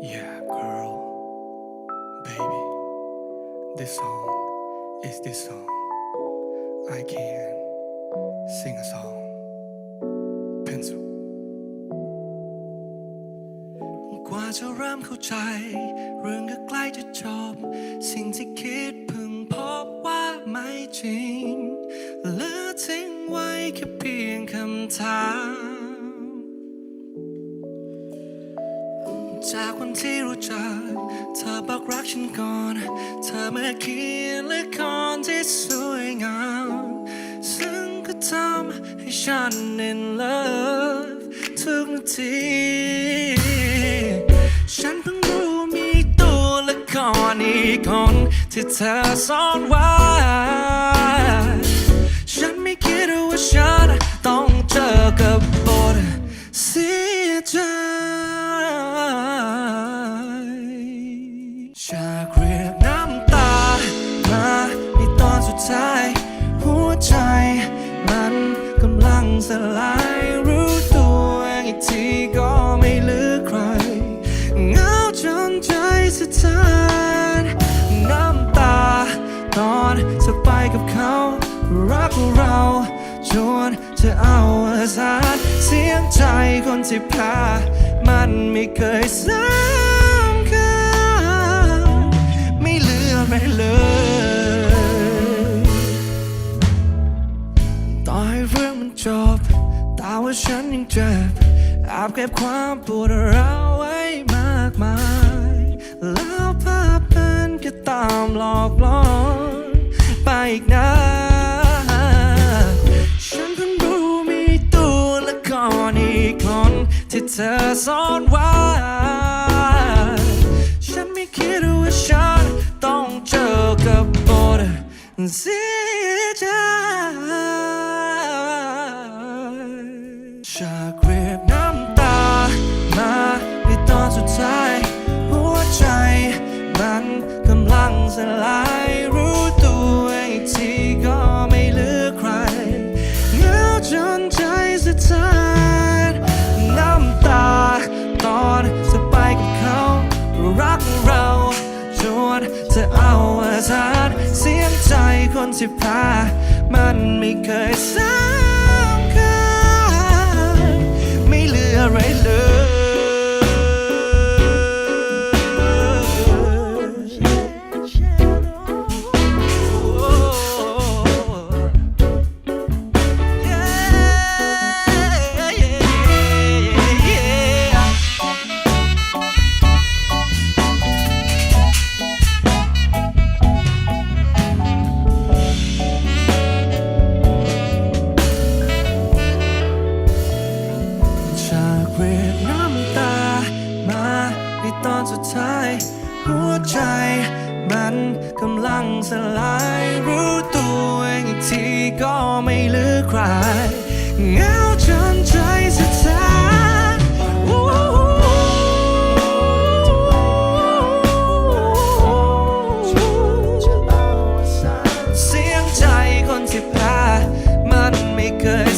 Yeah, girl, baby, this song is this song. I can sing a song. Pencil. กว่าจะเริ่มเข้าใจ เรื่องก็ใกล้จะจบ สิ่งที่คิดเพิ่งพบว่าไม่จริงเหลือทิ้งไว้แค่เพียงคำถาม นที่รู้จัก เธอบอกรักฉันก่อน เธอมาเขียนละครที่สวยงาม ซึ่งก็ทำให้ฉัน in love ทุกนาทีฉันเพิ่งรู้มีตัวละครอีกคนที่เธอซ่อนไว้ ฉันไม่คิดว่าฉันต้องเจอกับ สลายรู้ตัวอีกทีก็ไม่เหลือใครเหงาจนใจสะท้านน้ำตาตอนจะไปกับเขา รักเราจนจะเอาอาสารเสียงใจคนที่พา มันไม่เคยสำ ฉันยังเจ็บแอบเก็บความปวดร้าวไว้มากมาย แล้วภาพนั้นก็ตามหลอกหลอนไปอีกนานฉันเพิ่งรู้มีตัวละครอีกคนที่เธอซ่อนไว้ ฉันไม่คิดว่าฉันต้องเจอกับบทสี จากเรียกน้ำตา มาในตอนสุดท้าย หัวใจมันกำลังสลายรู้ตัวอีกทีก็ไม่เหลือใครเหงาจนใจสะท้านน้ำตาตอนจะไปกับเขารักเราจนจะเอาอาสารเสียงใจคนที่พา มันไม่เคยสำ ดท้าย หัวใจมันกำลังสลายรู้ตัวเองอีกทีก็ไม่เหลือใครเงาจนใจสุท้ายเสียงใจคนที่แพ้มันไม่เคย